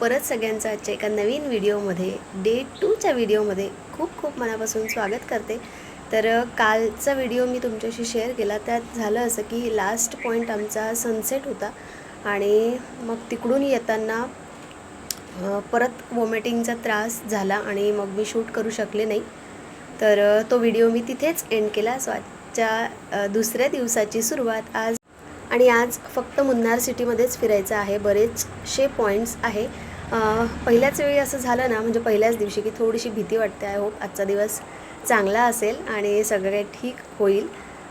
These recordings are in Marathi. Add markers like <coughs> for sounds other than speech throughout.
परत सगळ्यांचं आजच्या एका नवीन व्हिडिओमध्ये डे टूच्या व्हिडिओमध्ये खूप खूप मनापासून स्वागत करते. तर कालचा व्हिडिओ मी तुमच्याशी शेअर केला. त्यात झालं असं की लास्ट पॉईंट आमचा सनसेट होता आणि मग तिकडून येताना परत वॉमिटिंगचा त्रास झाला आणि मग मी शूट करू शकले नाही. तर तो व्हिडिओ मी तिथेच एंड केला. सो आजच्या दुसऱ्या दिवसाची सुरुवात आज आणि आज फक्त मुन्नार सिटीमध्येच फिरायचं आहे. बरेचसे पॉईंट्स आहे. पहिल्याच वेळी असं झालं ना म्हणजे पहिल्याच दिवशी की थोडीशी भीती वाटते आय होप आजचा दिवस चांगला असेल आणि सगळं काही ठीक होईल.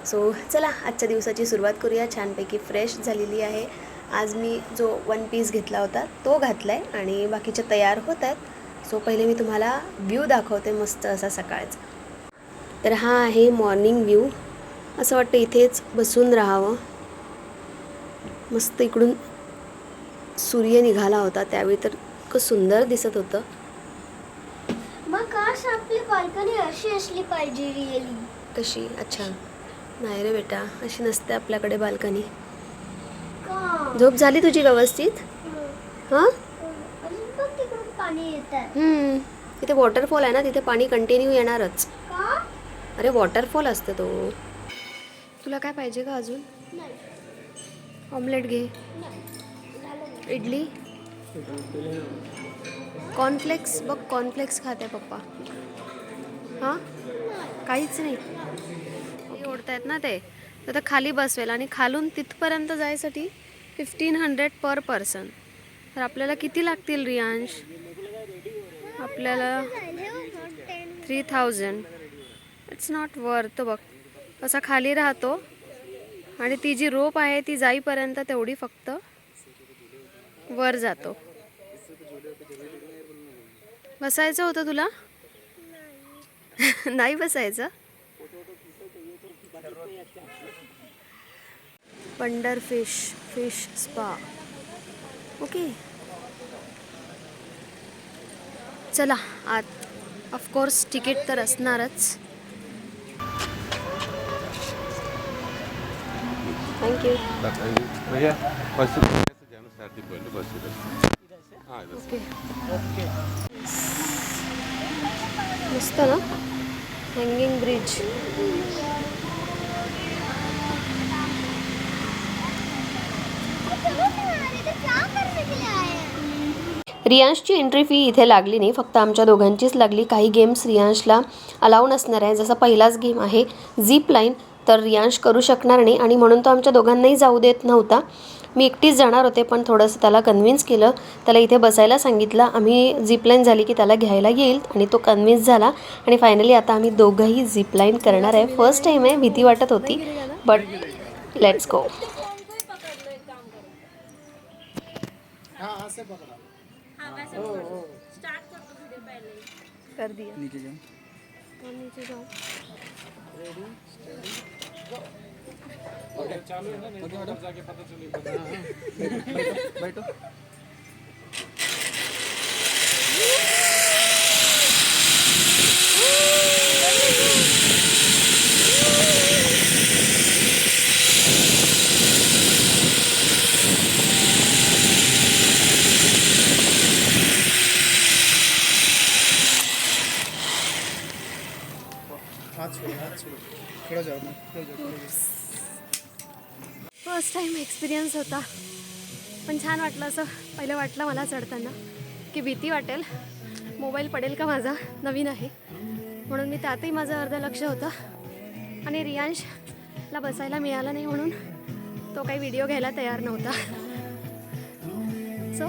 सो चला आजच्या दिवसाची सुरुवात करूया. छानपैकी फ्रेश झालेली आहे. आज मी जो वन पीस घेतला होता तो घातला आहे आणि बाकीचे तयार होत आहेत. सो पहिले मी तुम्हाला व्ह्यू दाखवते मस्त असा सकाळचा. तर हा आहे मॉर्निंग व्ह्यू असं वाटतं इथेच बसून राहावं. मस्त इकडून सूर्य निघाला होता त्यावेळी तर इतकं सुंदर दिसत होतं. मग काश आपली बाल्कनी अशी असली पाहिजे रिअली कशी अच्छा. नाही रे बेटा अशी नसते आपल्याकडे बाल्कनी. का? झोप झाली तुझी व्यवस्थित? हां. अजून पण तिकडून पाणी येतात हम्म. तिथे वॉटरफॉल आहे ना तिथे पाणी कंटिन्यू येणारच. का? अरे वॉटरफॉल असतं तो. तुला काय पाहिजे का अजून? नाही. ऑमलेट घे. नाही. झालं. इडली? कॉर्नफ्लेक्स बघ कॉर्नफ्लेक्स खाते पप्पा. हां? काहीच नाही. हे ओढतायत ना ते. तर खाली बसवेल आणि खालून तिथपर्यंत जायसाठी फिफ्टीन हंड्रेड पर पर्सन तर आपल्याला किती लागतील रियांश? आपल्याला three thousand it's not worth बघ. असा खाली राहतो आणि ती जी रोप आहे ती जाईपर्यंत तेवढी फक्त वर जातो. बसायचं होतं तुला? नाही. बसायचं? पंडर फिश फिश स्पा. ओके. चला आत. ऑफकोर्स तिकीट तर असणारच. थँक्यू भैया बस से जाना शादी पहले मस्त ना? हँगिंग ब्रिज रियांशची एंट्री फी इथे लागली नाही. फक्त आमच्या दोघांचीच लागली. काही गेम्स रियांशला अलाव नसणार आहे. जसा पहिलाच गेम आहे झीप लाईन तर रियांश करू शकणार नाही आणि म्हणून तो आमच्या दोघांनाही जाऊ देत नव्हता. मी एकटीच जाणार होते पण थोडंसं त्याला कन्व्हिन्स केलं. त्याला इथे बसायला सांगितलं. आम्ही झीप लाईन झाली की त्याला घ्यायला येईल आणि तो कन्व्हिन्स झाला. आणि फायनली आता आम्ही दोघंही झीप लाईन करणार आहे. फर्स्ट टाईम आहे भीती वाटत होती बट लेट्स गो कर दिया नीचे जाओ और नीचे जाओ बैठो हाथ होता. पण छान वाटलं असं. पहिलं वाटलं मला चढताना की भीती वाटेल. मोबाईल पडेल का माझा? नवीन आहे. म्हणून मी त्यातही माझं अर्ध लक्ष होतं. आणि रियांशला बसायला मिळालं नाही म्हणून तो काही व्हिडिओ घ्यायला तयार नव्हता. सो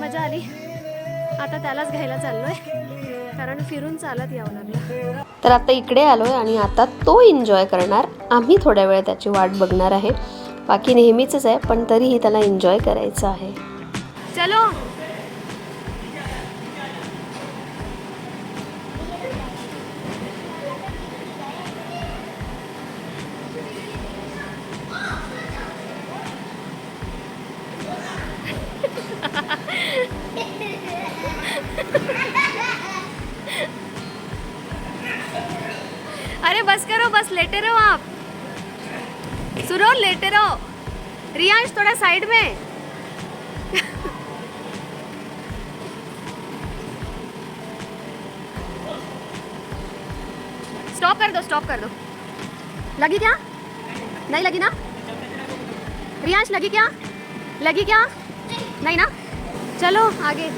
मजा आली. आता त्यालाच घ्यायला चाललो आहे कारण फिरून चालत यावं लागलं. तर आता इकडे आलोय आणि आता तो एन्जॉय करणार. आम्ही थोड्या वेळ त्याची वाट बघणार आहे. बाकी नेहमीच आहे पण तरीही त्याला एन्जॉय करायचं आहे. चलो. स्टॉप कर दो स्टॉप कर दो। लगी क्या? नहीं लगी ना? रियांश, लगी क्या? लगी क्या? नहीं ना? चलो, आगे।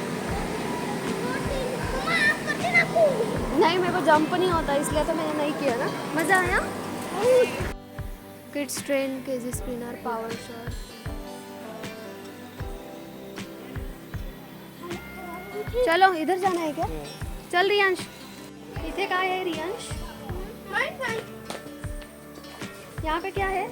नहीं, मेरे को जंप नहीं होता इसलिए तो मैंने नहीं किया ना। मज़ा आया? किड्स ट्रेन के जी स्पिनर पावर शॉट चलो इधर जाना है क्या? चल रियांश। इथे काय आहे रियांश? यहाँ पे क्या है?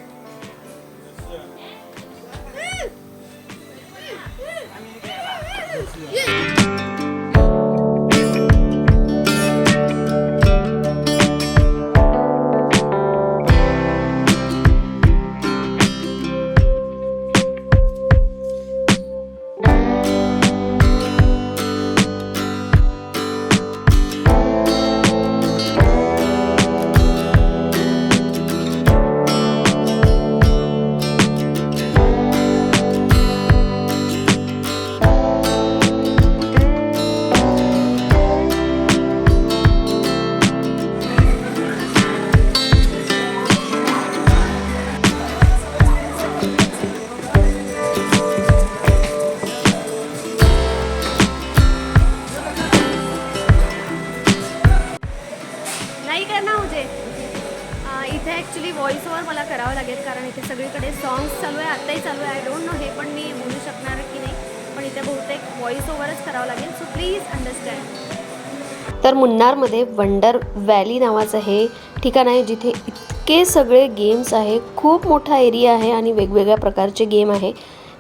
मुन्नारमध्ये वंडर व्हॅली नावाचं हे ठिकाण आहे जिथे इतके सगळे गेम्स आहे खूप मोठा एरिया आहे आणि वेगवेगळ्या प्रकारचे गेम आहे.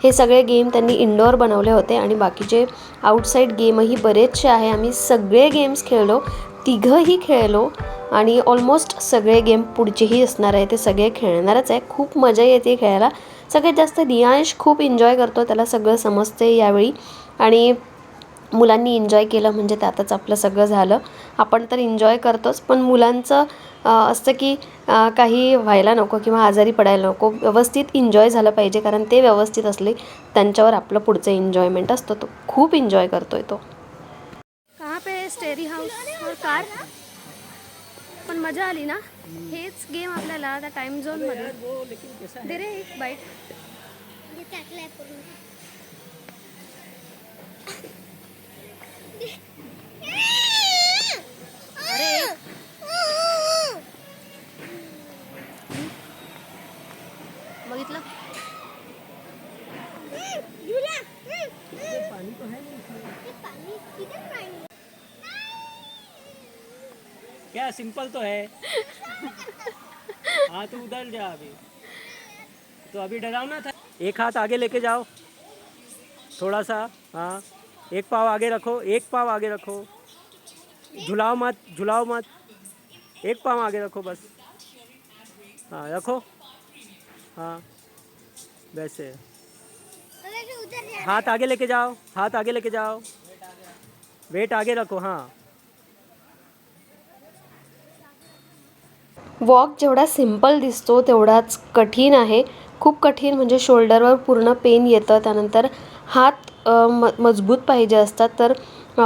हे सगळे गेम त्यांनी इंडोअर बनवले होते आणि बाकीचे आउटसाईड गेमही बरेचसे आहे. आम्ही सगळे गेम्स खेळलो तिघंही खेळलो आणि ऑलमोस्ट सगळे गेम पुढचेही असणार आहे. ते सगळे खेळणारच आहे. खूप मजा येते खेळायला. सगळ्यात जास्त नियांश खूप एन्जॉय करतो. त्याला सगळं समजते यावेळी. आणि मुलांनी एन्जॉय केलं म्हणजे त्यातच आपलं सगळं झालं. आपण तर एन्जॉय करतोच पण मुलांचं असतं की काही व्हायला नको किंवा आजारी पडायला नको. व्यवस्थित एन्जॉय झालं पाहिजे कारण ते व्यवस्थित असले त्यांच्यावर आपलं पुढचं एन्जॉयमेंट असतो तो. खूप एन्जॉय करतोय तो. कहाँ पे स्टेरी हाऊस और कार? पण मजा आली ना? हेच गेम आपल्याला त्या टाइम झोनमध्ये. दे रे एक बाईट क्या सिंपल तो है। हाँ तो उधर जा अभी। तो अभी डरावना था। एक हाथ आगे लेके जाओ। थोड़ा सा हाँ। एक पाव आगे रखो एक पाव आगे रखो। झुलाओ मत झुलाओ मत। एक पाव आगे रखो बस। हाँ रखो। हाँ वैसे। हाथ आगे लेके जाओ हाथ आगे लेके जाओ। वेट आगे रखो हाँ। वॉक जेवढा सिम्पल दिसतो तेवढाच कठीण आहे. खूप कठीण म्हणजे शोल्डरवर पूर्ण पेन हात अ, म मजबूत पाहिजे असतात तर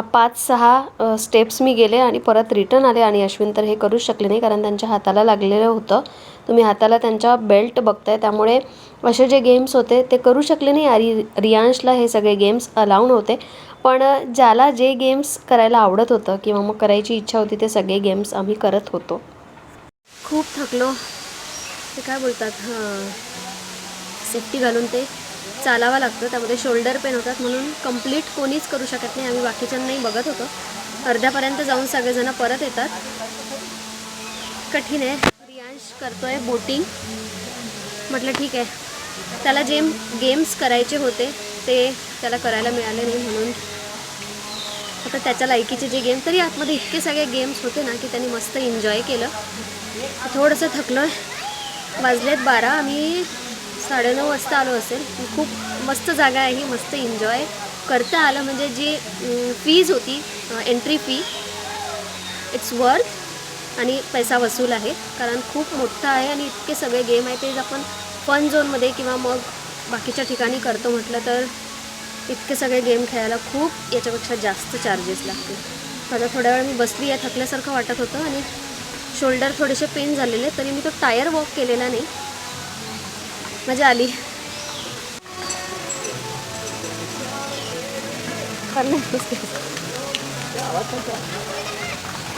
पाच सहा स्टेप्स मी गेले आणि परत रिटर्न आले आणि अश्विन तर हे करूच शकले नाही कारण त्यांच्या हाताला लागलेलं होतं. तुम्ही हाताला त्यांच्या बेल्ट बघताय त्यामुळे असे जे गेम्स होते ते करू शकले नाही. आणि रियांशला हे सगळे गेम्स अलाव नव्हते. पण ज्याला जे गेम्स करायला आवडत होतं किंवा मग करायची इच्छा होती ते सगळे गेम्स आम्ही करत होतो. खूप थकलो. ते काय बोलतात? हां. सेफ्टी घालून ते. चालावं लागतं. त्यामध्ये शोल्डर पेन होतात म्हणून कंप्लीट कोणीच करू शकत नाही. आम्ही बाकीच्यांनाही बघत होतो. अर्ध्यापर्यंत जाऊन सगळेजण परत येतात. कठीण आहे. रियांश करतोय बोटिंग म्हटलं ठीक आहे. त्याला जे गेम्स करायचे होते ते त्याला करायला मिळाले नाही म्हणून. आता त्याच्या लायकीचे जे गेम तरी आतमध्ये इतके सगळे गेम्स होते ना की त्यांनी मस्त एन्जॉय केलं. थोडंसं थकलो आहे वाजलेत बारा. आम्ही साडेनऊ वाजता आलो असेल. खूप मस्त जागा आहे ही मस्त एन्जॉय करता आलं म्हणजे जी फीज होती एंट्री फी इट्स वर्थ आणि पैसा वसूल आहे. कारण खूप मोठं आहे आणि इतके सगळे गेम आहे ते आपण फन झोनमध्ये किंवा मग बाकीच्या ठिकाणी करतो म्हटलं तर इतके सगळे गेम खेळायला खूप याच्यापेक्षा जास्त चार्जेस लागतील. आता थोड्या वेळ मी बसली आहे थकल्यासारखं वाटत होतं आणि शोल्डर थोडेसे पेन झालेले तरी मी तो टायर वॉक केलेला नाही. मजा आली.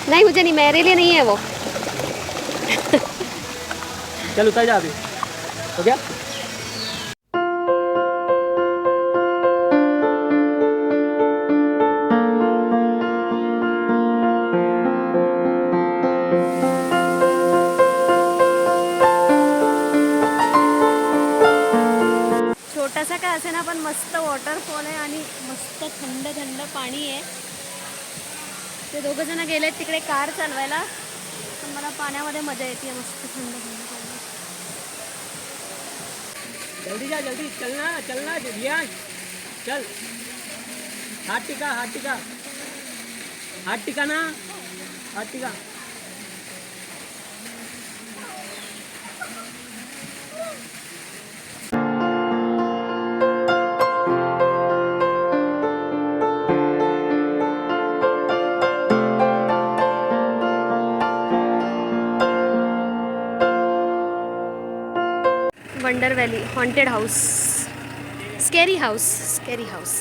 नहीं मुझे नहीं मेरे लिए नहीं है वो. चल उतर जा अभी हो गया? मजा येते मस्त थंड थंड पाणी. जल्दी जा जल्दी. चलना चलना रियाज चल. हाथ टिका हाथ टिका. हाथ टिका ना. हाथ टिका. Wonder Valley haunted house scary house scary house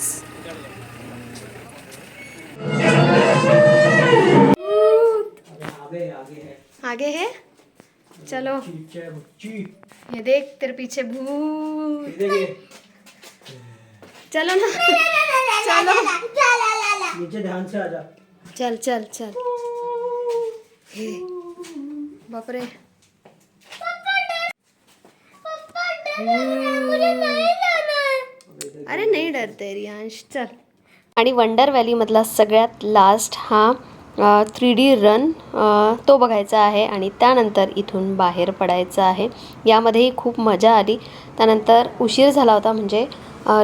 आगे आगे है? आगे है चलो। पीछे बच्ची ये देख तेरे पीछे भूत। इधर ये चलो। ना चलो नीचे ध्यान से आजा चल चल चल हे बापरे अरे नाही डरते रियांश चल. आणि वंडर व्हॅलीमधला सगळ्यात लास्ट हा थ्री डी रन तो बघायचा आहे आणि त्यानंतर इथून बाहेर पडायचं आहे. यामध्येही खूप मजा आली. त्यानंतर उशीर झाला होता म्हणजे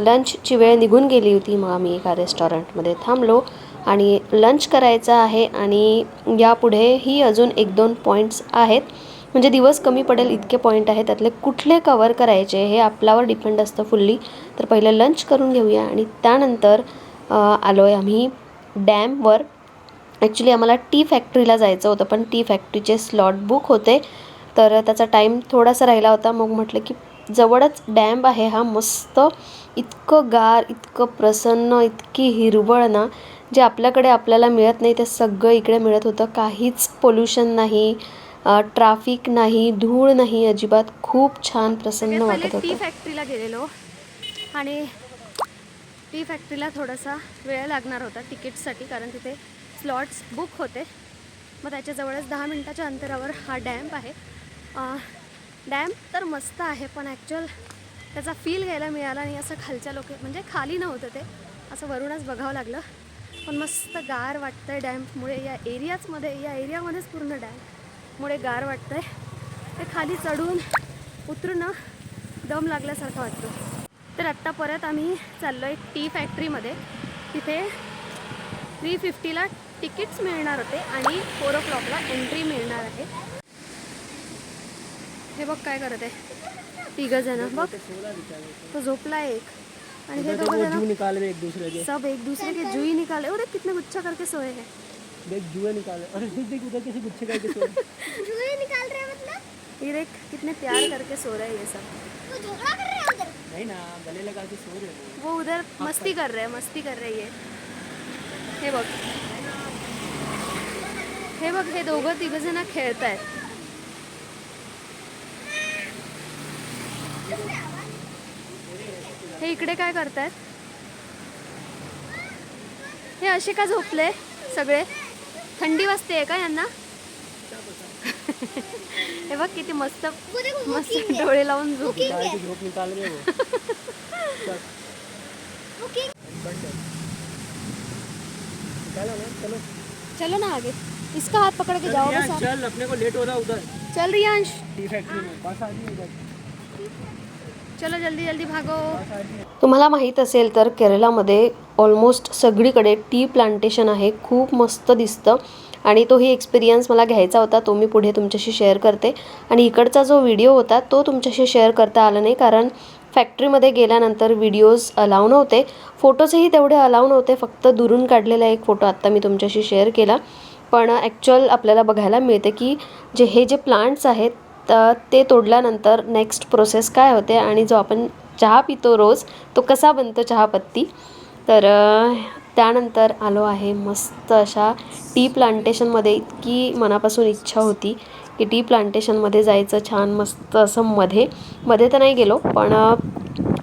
लंचची वेळ निघून गेली होती. मग आम्ही एका रेस्टॉरंटमध्ये थांबलो आणि लंच करायचं आहे आणि यापुढेही अजून एक दोन पॉईंट्स आहेत. म्हणजे दिवस कमी पडेल इतके पॉईंट आहे त्यातले कुठले कवर करायचे हे आपल्यावर डिपेंड असतं फुल्ली तर पहिलं लंच करून घेऊया आणि त्यानंतर आलो आहे आम्ही डॅमवर ॲक्च्युली आम्हाला टी फॅक्टरीला जायचं होतं पण टी फॅक्टरीचे स्लॉट बुक होते. तर त्याचा टाईम थोडासा राहिला होता. मग म्हटलं की जवळच डॅम आहे हा मस्त. इतकं गार इतकं प्रसन्न इतकी हिरवळ ना जे आपल्याकडे आपल्याला मिळत नाही ते सगळं इकडे मिळत होतं. काहीच पोल्युशन नाही. ट्राफिक नाही धूळ नाही अजिबात खूप छान प्रसन्न वाटत टी होतं. फॅक्टरीला गेलेलो आणि टी फॅक्टरीला थोडासा वेळ लागणार होता तिकीटसाठी कारण तिथे स्लॉट्स बुक होते. मग त्याच्याजवळच दहा मिनटाच्या अंतरावर हा डॅम्प आहे. डॅम्प तर मस्त आहे पण ॲक्च्युअल त्याचा फील घ्यायला मिळाला आणि असं खालच्या लोक म्हणजे खाली नव्हतं ते. असं वरूनच बघावं लागलं. पण मस्त गार वाटतं आहे डॅम्पमुळे. या एरियाजमध्ये या एरियामध्येच पूर्ण डॅम्पमुळे गार वाटतं आहे ते खाली चढून उतरून दम लागल्यासारखं वाटतं. तर आत्ता परत आम्ही चाललो आहे टी फॅक्टरीमध्ये. तिथे थ्री फिफ्टीला तिकीट्स मिळणार होते आणि फोर ओ क्लॉकला एंट्री मिळणार आहे. हे बघ काय करत आहे. तिघं जण बघ. तो झोपला एक. आणि हे दोघं सब एक दूसरे के जुई निकाले अरे कितने गुच्छा करके सोए हैं. देख जुए निकाले अरे देख देख उधर किसी गुच्छे करके सो जुए निकाल रहे मतलब? ये देख कितने प्यार करके सो रहे हैं ये सब। झगड़ा कर रहे हैं उधर? नहीं ना गले लगा के सो रहे हैं वो। उधर मस्ती कर रहे हैं मस्ती कर रही है हे बघ हे बघ हे दोघं तिघ जण खेळत आहेत हे इकडे काय करतायत हे असे का झोपले सगळे? थंडी वाजते का यांना? हे बघ किती मस्त मस्त डोळे लावून झोप. निकाल रहे वो चल. ना चलो चलो. ना आगे. इसका हाथ पकड़ के जाओगे रियांश, साथ. चल अपने को लेट हो रहा है उधर. चल रियांश. फैक्ट्री में बस आ चलो जल्दी जल्दी भागो. तुम्हाला माहीत असेल तर केरलामध्ये ऑलमोस्ट सगळीकडे टी प्लांटेशन आहे खूप मस्त दिसतं. आणि तोही एक्सपिरियन्स मला घ्यायचा होता तो मी पुढे तुमच्याशी शेअर करते. आणि इकडचा जो व्हिडिओ होता तो तुमच्याशी शेअर करता आला नाही कारण फॅक्टरीमध्ये गेल्यानंतर व्हिडिओज अलाव नव्हते. फोटोजही तेवढे अलाव नव्हते फक्त दुरून काढलेला एक फोटो आत्ता मी तुमच्याशी शेअर केला. पण ॲक्च्युअल आपल्याला बघायला मिळते की जे हे जे प्लांट्स आहेत तर ते तोडल्यानंतर नेक्स्ट प्रोसेस काय होते आणि जो आपण चहा पितो रोज तो कसा बनतो चहापत्ती? तर त्यानंतर आलो आहे मस्त अशा टी प्लांटेशनमध्ये इतकी मनापासून इच्छा होती की टी प्लांटेशनमध्ये जायचं छान मस्त असं मध्ये. मध्ये तर नाही गेलो पण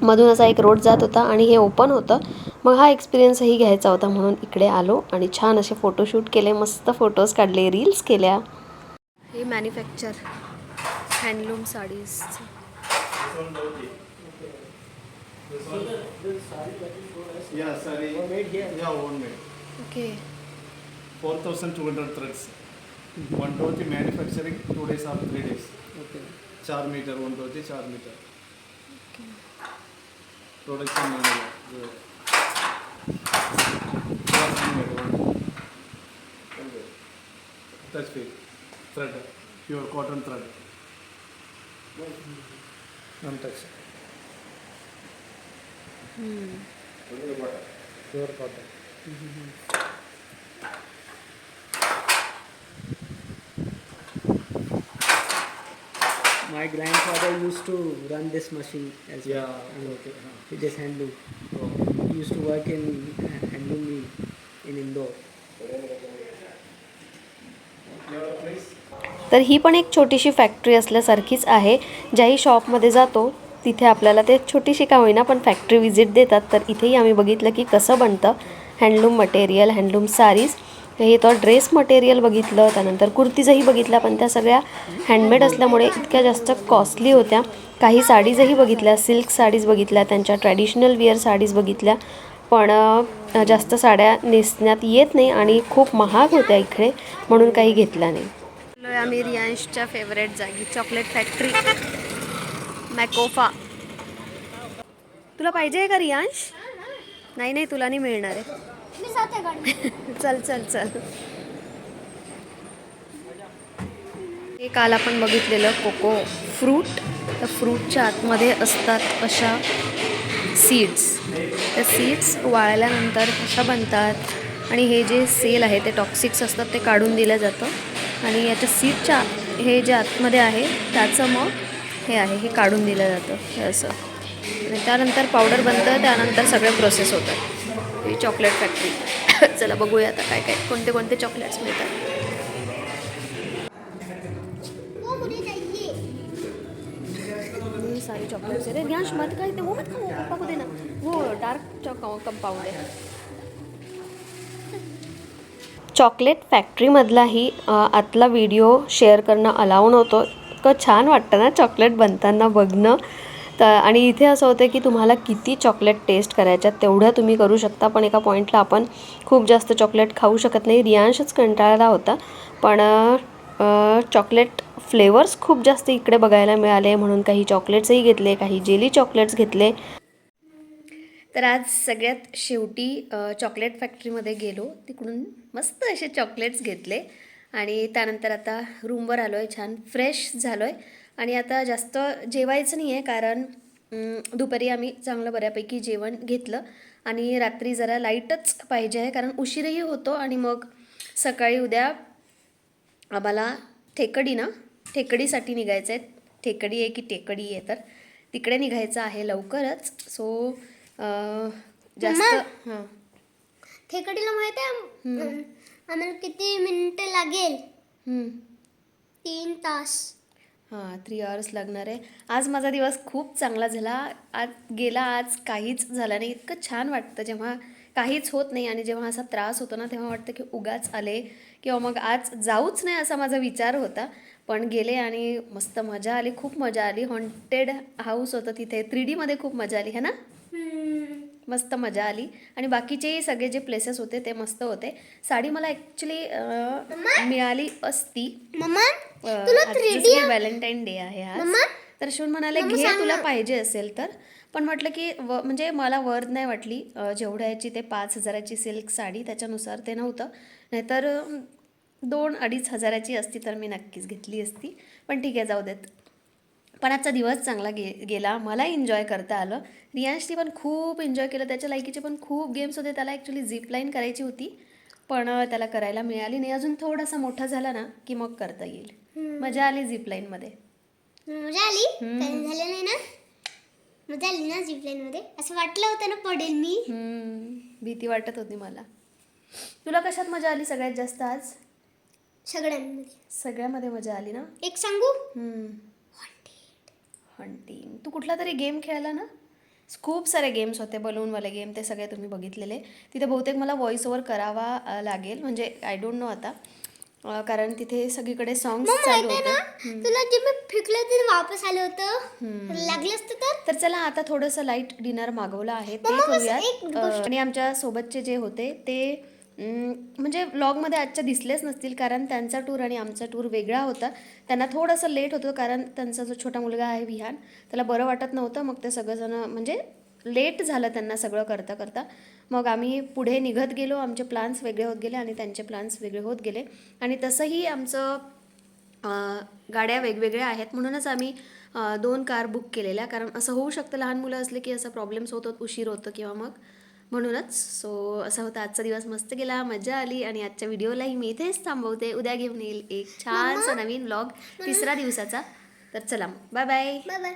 मधून असा एक रोड जात होता आणि हे ओपन होतं. मग हा एक्सपिरियन्सही घ्यायचा होता म्हणून इकडे आलो आणि छान असे फोटोशूट केले मस्त फोटोज काढले रील्स केल्या. हे manufacture handloom saris. Okay. Four thousand two hundred threads one dose manufacturing two days of three days okay. चार मीटर वन डोज चार metre production touch feel thread pure cotton thread Untouched. Pure cotton. My grandfather used to run this machine as Yeah, well. and okay. huh. With this handloom. Oh. He used to work in uh, handloom in Indore. तर ही पण एक छोटीशी फॅक्टरी असल्यासारखीच आहे. ज्याही शॉपमध्ये जातो तिथे आपल्याला ते छोटीशी का होईना पण फॅक्टरी व्हिजिट देतात. तर इथेही आम्ही बघितलं की कसं बनतं. हँडलूम मटेरियल हँडलूम साडीज हे तर ड्रेस मटेरियल बघितलं त्यानंतर कुर्तीजही बघितल्या पण त्या सगळ्या हँडमेड असल्यामुळे इतक्या जास्त कॉस्टली होत्या. काही साडीजही बघितल्या सिल्क साडीज बघितल्या त्यांच्या ट्रॅडिशनल विअर साडीज बघितल्या. पण जास्त साड्या नेसण्यात येत नाही आणि खूप महाग होत्या इकडे म्हणून काही घेतल्या नाही. आम्ही रियांशच्या फेवरेट जागी चॉकलेट फॅक्टरी मॅकोफा तुला पाहिजे आहे का रियांश? नाही नाही तुला नाही मिळणार आहे. <laughs> चल चल चल. हे काल आपण बघितलेलं कोको फ्रूट. त्या फ्रूटच्या आतमध्ये असतात अशा सीड्स त्या सीड्स वाळल्यानंतर कशा बनतात? आणि हे जे सेल आहे ते टॉक्सिक्स असतात ते काढून दिलं जातं. आणि याच्या सीटच्या हे जे आतमध्ये आहे त्याचं मग हे आहे हे काढून दिलं जातं हे असं. आणि त्यानंतर पावडर बनतं त्यानंतर सगळे प्रोसेस होतात ही चॉकलेट फॅक्टरी <coughs> चला बघूया आता काय काय कोणते कोणते चॉकलेट्स मिळतात. सारे चॉकलेट्स है ध्यान मत का वो मत खाओ पापा को देना. वो डार्क कंपाउंड है चॉकलेट फॅक्टरीमधलाही आतला व्हिडिओ शेअर करणं अलाव नव्हतं. इतकं छान वाटतं ना चॉकलेट बनताना बघणं. तर आणि इथे असं होतं की तुम्हाला किती चॉकलेट टेस्ट करायच्या तेवढ्या तुम्ही करू शकता. पण एका पॉईंटला आपण खूप जास्त चॉकलेट खाऊ शकत नाही. रियांशच कंटाळला होता. पण चॉकलेट फ्लेवर्स खूप जास्त इकडे बघायला मिळाले. म्हणून काही चॉकलेट्सही घेतले काही जेली चॉकलेट्स घेतले. तर आज सगळ्यात शेवटी चॉकलेट फॅक्टरीमध्ये गेलो. तिकडून मस्त असे चॉकलेट्स घेतले. आणि त्यानंतर आता रूमवर आलो आहे छान फ्रेश झालो आहे आणि आता जास्त जेवायचं नाही आहे कारण दुपारी आम्ही चांगलं बऱ्यापैकी जेवण घेतलं. आणि रात्री जरा लाईटच पाहिजे आहे कारण उशीरही होतो आणि मग सकाळी उद्या आम्हाला ठेकडी ना ठेकडीसाठी निघायचं आहे ठेकडी आहे की टेकडी आहे तर. तिकडे निघायचं आहे लवकरच. सो जास्त हां. खेकडीला माहीत आहे? आम्हाला किती मिनिटं लागेल. तीन तास. हां थ्री आवर्स लागणार आहे. आज माझा दिवस खूप चांगला झाला. आज गेला आज काहीच झालं नाही. इतकं छान वाटतं जेव्हा काहीच होत नाही आणि जेव्हा असा त्रास होतो ना तेव्हा वाटतं की उगाच आले किंवा मग आज जाऊच नाही असा माझा विचार होता. पण गेले आणि मस्त मजा आली. खूप मजा आली. हॉन्टेड हाऊस होतं तिथे. थ्री डीमध्ये खूप मजा आली है ना? मस्त मजा आली. आणि बाकीचे सगळे जे प्लेसेस होते ते मस्त होते. साडी मला ॲक्च्युली मिळाली असती. व्हॅलेंटाईन डे आहे आज. तर शिवून म्हणाले घे तुला पाहिजे असेल तर. पण म्हटलं की व म्हणजे मला वर्थ नाही वाटली. जेवढ्याची ते पाच हजाराची सिल्क साडी त्याच्यानुसार ते नव्हतं. नाहीतर दोन अडीच हजाराची असती तर मी नक्कीच घेतली असती. पण ठीक आहे जाऊ देत. पण आजचा दिवस चांगला गे गेला. मला एन्जॉय करता आलं. रियांशनी पण खूप एन्जॉय केलं. त्याच्या लायकीचे पण खूप गेम्स होते. त्याला ॲक्च्युली झिप लाईन करायची होती. पण त्याला करायला मिळाली नाही. अजून थोडासा मोठा झाला ना की मग करता येईल. मजा आली झिप लाईनमध्ये मजा आली. कारण झालं नाही ना? मजा आली ना झिपलाईन मध्ये? असं वाटलं होतं ना पडेल मी? भीती वाटत होती मला. तुला कशात मजा आली सगळ्यात जास्त आज? सगळ्यांमध्ये. सगळ्यामध्ये मजा आली ना? एक सांगू? हंटिंग. तू कुठला तरी गेम खेळला ना? खूप सारे गेम्स होते बलूनवाले गेम ते सगळे तुम्ही बघितलेले. तिथे बहुतेक मला व्हॉइस ओव्हर करावा लागेल. म्हणजे आय डोंट नो आता. कारण तिथे सगळीकडे सॉंग्स चालू होते. तुला जे मी फिकलं ते वापस आलं होतं. लागलं असतं तर? तर चला आता थोडंसं लाइट डिनर मागवलं आहे. ते करूयात. आणि आमच्या सोबतचे जे होते ते म्हणजे व्लॉगमध्ये आजच्या दिसलेच नसतील कारण त्यांचा टूर आणि आमचा टूर वेगळा होता. त्यांना थोडंसं लेट होतं कारण त्यांचा जो छोटा मुलगा आहे विहान त्याला बरं वाटत नव्हतं. मग ते सगळंजणं म्हणजे लेट झालं त्यांना सगळं करता करता. मग आम्ही पुढे निघत गेलो आमचे प्लान्स वेगळे होत गेले आणि त्यांचे प्लान्स वेगळे होत गेले. आणि तसंही आमचं गाड्या वेगवेगळ्या आहेत. म्हणूनच आम्ही दोन कार बुक केलेल्या. कारण असं होऊ शकतं लहान मुलं असले की असं प्रॉब्लेम्स होतात उशीर होतं किंवा मग म्हणूनच. सो असं होतं आजचा दिवस. मस्त गेला मजा आली आणि आजच्या व्हिडिओलाही मी इथेच थांबवते. उद्या घेऊन येईल एक छानसा नवीन व्लॉग तिसरा दिवसाचा. तर चला बाय बाय बाय बाय